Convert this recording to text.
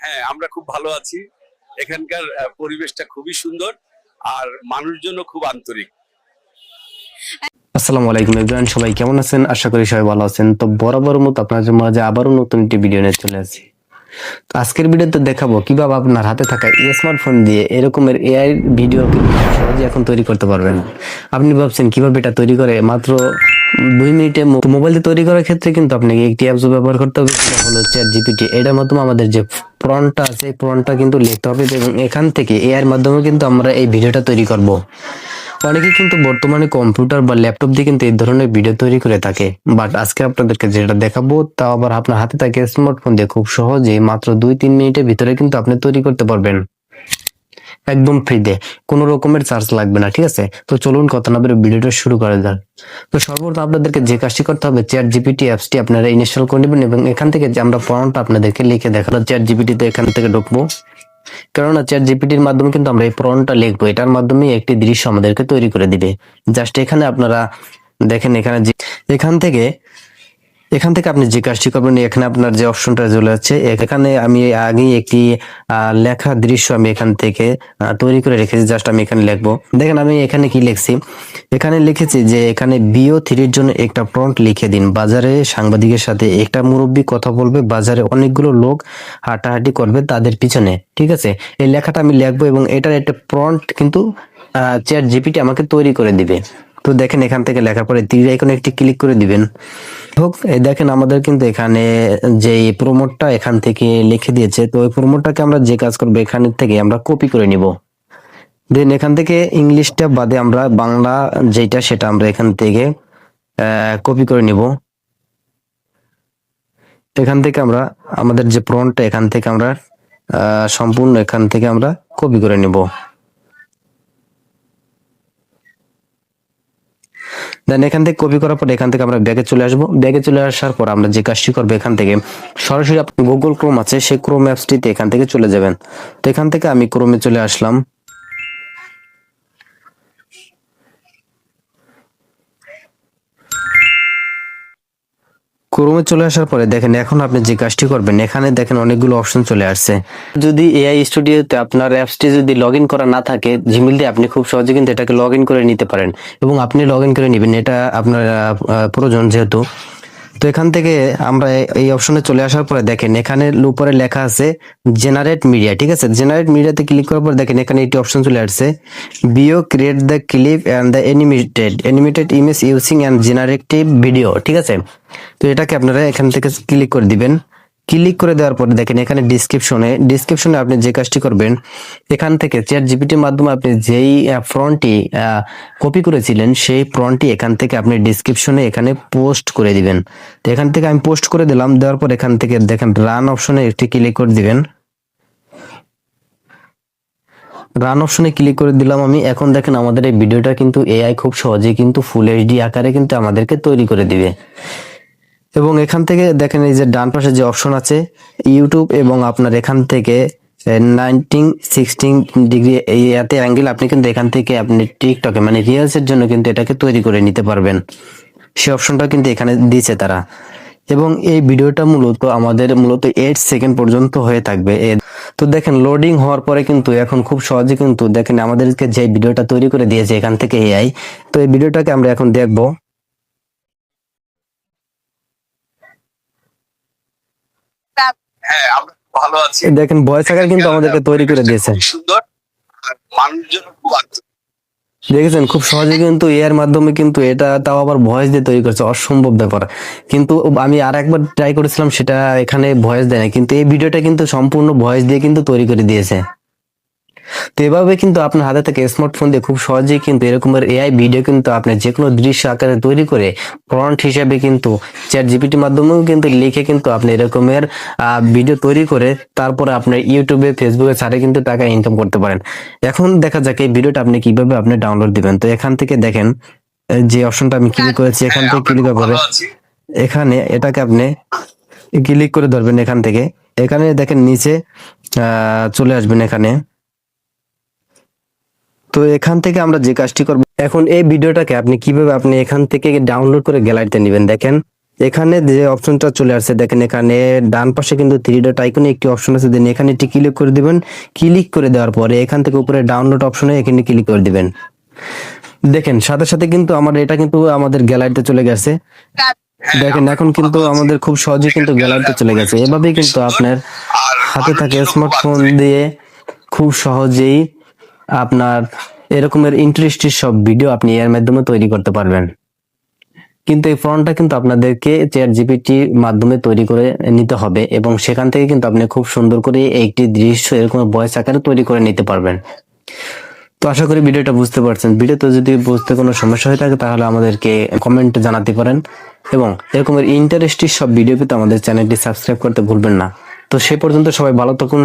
হ্যাঁ আমরা খুব ভালো আছি। এখানকার পরিবেশটা খুবই সুন্দর আর মানুষজন খুব আন্তরিক। আসসালামু আলাইকুম এভরিওয়ান, সবাই কেমন আছেন? আশা করি সবাই ভালো আছেন। তো বরাবর মতো আপনাদের মাঝে আবারও নতুন একটি ভিডিও নিয়ে চলে আসি তো আজকের ভিডিওতে দেখাবো কীভাবে আপনার হাতে থাকা স্মার্টফোন দিয়ে এরকমের এআই ভিডিও সহজে এখন তৈরি করতে পারবেন। আপনি ভাবছেন, কীভাবে এটা তৈরি করে? মাত্র দুই মিনিটে মোবাইল দিয়ে তৈরি করার ক্ষেত্রে কিন্তু আপনাকে একটি অ্যাপস ব্যবহার করতে হবে, সেটা হলো চ্যাট জিপিটি এটার মাধ্যমে আমাদের যে প্রনটা আছে, এই প্রনটা কিন্তু লিখতে হবে এবং এখান থেকে এআই এর মাধ্যমে কিন্তু আমরা এই ভিডিওটা তৈরি করব। অনেকে কিন্তু বর্তমানে কম্পিউটার বা ল্যাপটপ দিয়ে কিন্তু এই ধরনের ভিডিও তৈরি করে থাকে। বাট আজকে আপনাদেরকে যেটা দেখাবো তাও আবার আপনার হাতে থাকে স্মার্টফোন দিয়ে খুব সহজে মাত্র দুই তিন মিনিটের ভিতরে কিন্তু আপনি তৈরি করতে পারবেন। একদম ফ্রিতে কোনো রকমের চার্জ লাগবে না, ঠিক আছে? তো চলুন কথা না বলে ভিডিওটা শুরু করা যাক। তো সর্বপ্রথম আপনাদেরকে যে কাজটি করতে হবে চ্যাট জিপিটি অ্যাপসটি আপনারা ইনস্টল করে নেবেন এবং এখান থেকে যে আমরা ফর্মটা আপনাদেরকে লিখে দেখাবো চ্যাট জিপিটিতে এখান থেকে ঢুকবো। কেননা চ্যাট জিপিটির মাধ্যমে কিন্তু আমরা এই প্রণটা লিখব। এটার মাধ্যমে একটি দৃশ্য আমাদেরকে তৈরি করে দিবে। জাস্ট এখানে আপনারা দেখেন এখানে এখান থেকে এখান থেকে আপনি কাজটি করবেন, এখানে আপনার যে অপশনটা চলে যাচ্ছে, এখানে আমি আগেই একটি লেখা দৃশ্য আমি এখান থেকে তৈরি করে রেখেছি জাস্ট আমি এখানে লিখব। দেখেন আমি এখানে কি লিখছি? এখানে লিখেছি যে এখানে বিও থ্রির জন্য একটা প্রন্ট লিখে দিন। বাজারে সাংবাদিকের সাথে একটা মুরব্বী কথা বলবে, বাজারে অনেকগুলো লোক হাঁটাহাঁটি করবে তাদের পিছনে, ঠিক আছে? এই লেখাটা আমি লিখব এবং এটার একটা প্রন্ট কিন্তু চ্যাট জিপিটি আমাকে তৈরি করে দিবে। তো দেখেন এখান থেকে লেখার পরে তীর আইকনে একটি ক্লিক করে দিবেন। হোক দেখেন আমাদের কিন্তু এখানে যে প্রোমোটটা এখান থেকে লিখে দিয়েছে, তো ওই প্রোমোটটাকে আমরা যে কাজ করব এখান থেকে আমরা কপি করে নিব। দেন এখান থেকে ইংলিশটা বাদে আমরা বাংলা যেটা সেটা আমরা এখান থেকে কপি করে নিব। এখান থেকে আমরা আমাদের যে প্রন্টটা এখান থেকে আমরা সম্পূর্ণ এখান থেকে আমরা কপি করে নিব। দেন এখান থেকে কপি করার পর এখান থেকে আমরা ব্যাগে চলে আসব। ব্যাগে চলে আসার পর আমরা যে কাজটি করব এখান থেকে, সরাসরি গুগল ক্রোম আছে, সেই ক্রোম অ্যাপসটিতে এখান থেকে চলে যাবেন। তো এখান থেকে আমি ক্রোমে চলে আসলাম। ক্রোমে চলে আসার পরে দেখেন, এখন আপনি যে কাজটি করবেন, এখানে দেখেন অনেকগুলো অপশন চলে আসছে। যদি এআই স্টুডিওতে আপনার অ্যাপসটি যদি লগ ইন করা না থাকে জিমেল দিয়ে আপনি খুব সহজে কিন্তু এটাকে লগ করে নিতে পারেন। এবং আপনি লগ করে নেবেন। এটা আপনার প্রয়োজন যেহেতু। তো এখান থেকে আমরা এই অপশনে চলে আসার পরে দেখেন, এখানে উপরে লেখা আছে জেনারেট মিডিয়া ঠিক আছে? জেনারেট মিডিয়াতে ক্লিক করার পর দেখেন, এখানে একটি অপশন চলে আসছে bio create the clip and the animated animated image using and generative video ঠিক আছে? তো এটাকে আপনারা এখান থেকে ক্লিক করে দিবেন। ক্লিক করে দেওয়ার পরে দেখেন এখানে ডিসক্রিপশনে ডিসক্রিপশনে আপনি যে কাজটি করবেন, এখান থেকে চ্যাট জিপিটির মাধ্যমে আপনি যেই ফ্রন্টটি কপি করেছিলেন, সেই ফ্রন্টটি এখান থেকে আপনি ডিসক্রিপশনে এখানে পোস্ট করে দিবেন। তো এখান থেকে আমি পোস্ট করে দিলাম, দেওয়ার পর এখান থেকে দেখেন রান অপশনে একটি ক্লিক করে দিবেন। রান অপশনে ক্লিক করে দিলাম আমি। এখন দেখেন আমাদের এই ভিডিওটা কিন্তু এআই খুব সহজেই কিন্তু ফুল এইচডি আকারে কিন্তু আমাদেরকে তৈরি করে দিবে। এবং এখান থেকে দেখেন এই যে ডান পাশে যে অপশন আছে ইউটিউব এবং আপনার এখান থেকে নাইনটিন সিক্সটিন ডিগ্রি এই এতে অ্যাঙ্গেল আপনি কিন্তু এখান থেকে আপনি টিকটকে মানে রিলসের জন্য কিন্তু এটাকে তৈরি করে নিতে পারবেন। সেই অপশনটা কিন্তু এখানে দিয়েছে তারা। এবং এই ভিডিওটা মূলত আমাদের মূলত এইট সেকেন্ড পর্যন্ত হয়ে থাকবে। তো দেখেন লোডিং হওয়ার পরে কিন্তু এখন খুব সহজে কিন্তু দেখেন আমাদেরকে যে ভিডিওটা তৈরি করে দিয়েছে এখান থেকে এআই তো এই ভিডিওটাকে আমরা এখন দেখব। হ্যাঁ আমরা ভালো আছি। দেখেন ভয়েস আকার কিন্তু আমাদেরকে তৈরি করে দিয়েছে। সুন্দর আর খুব দেখেছেন খুব সহজে কিন্তু এর মাধ্যমে কিন্তু এটা তাও আবার ভয়েস দিয়ে তৈরি করছে অসম্ভব ব্যাপার। কিন্তু আমি আর একবার ট্রাই করেছিলাম সেটা এখানে ভয়েস দেয় না কিন্তু এই ভিডিওটা কিন্তু সম্পূর্ণ ভয়েস দিয়ে কিন্তু তৈরি করে দিয়েছে। তো এভাবে কিন্তু আপনার হাতে থেকে স্মার্টফোন দিয়ে খুব সহজেই কিন্তু এরকমের এআই ভিডিও কিন্তু আপনি যে কোনো দৃশ্য আকারে তৈরি করে ফ্রন্ট হিসাবে কিন্তু চ্যাট জিপিটির মাধ্যমেও কিন্তু লিখে কিন্তু আপনি এরকমের ভিডিও তৈরি করে তারপরে আপনার ইউটিউবে ফেসবুকে ছাড়ে কিন্তু টাকা ইনকাম করতে পারেন। এখন দেখা যাক এই ভিডিওটা আপনি কীভাবে আপনি ডাউনলোড দিবেন। তো এখান থেকে দেখেন যে অপশনটা আমি ক্লিক করেছি এখান হ্যাঁ, থেকে ক্লিক করে এখানে এটাকে আপনি ক্লিক করে ধরবেন এখান থেকে। এখানে দেখেন নিচে আহ, চলে আসবেন এখানে। তো এখান থেকে আমরা যে কাজটি করব, এখন এই ভিডিওটাকে আপনি কীভাবে আপনি এখান থেকে ডাউনলোড করে গ্যালারিতে নেবেন? দেখেন, এখানে যে অপশনটা চলে আসছে, দেখেন এখানে ডান পাশে কিন্তু থ্রি ডট আইকনে একটি অপশন আছে, দেন এখানে একটি ক্লিক করে দিবেন। ক্লিক করে দেওয়ার পরে এখান থেকে উপরে ডাউনলোড অপশনে এখানে ক্লিক করে দিবেন। দেখেন, সাথে সাথে কিন্তু আমার এটা কিন্তু আমাদের গ্যালারিতে চলে গেছে। দেখেন, এখন কিন্তু আমাদের খুব সহজে কিন্তু গ্যালারিতে চলে গেছে। এভাবেই কিন্তু আপনার হাতে থাকে স্মার্টফোন দিয়ে খুব সহজেই আপনার এরকমের ইন্টারেস্টের সব ভিডিও আপনি এর মাধ্যমে তৈরি করতে পারবেন। কিন্তু এই ফর্মটা কিন্তু আপনাদেরকে চেয়ার জিপিটি মাধ্যমে তৈরি করে নিতে হবে এবং সেখান থেকে কিন্তু আপনি খুব সুন্দর করে একটি দৃশ্য এরকম ভয়েস আকারে তৈরি করে নিতে পারবেন। তো আশা করি ভিডিওটা বুঝতে পারছেন। ভিডিওতে যদি বুঝতে কোনো সমস্যা হয়ে থাকে তাহলে আমাদেরকে কমেন্টে জানাতে পারেন এবং এরকমের ইন্টারেস্টিং সব ভিডিও পেতে আমাদের চ্যানেলটি সাবস্ক্রাইব করতে ভুলবেন না। তো সে পর্যন্ত সবাই ভালো থাকুন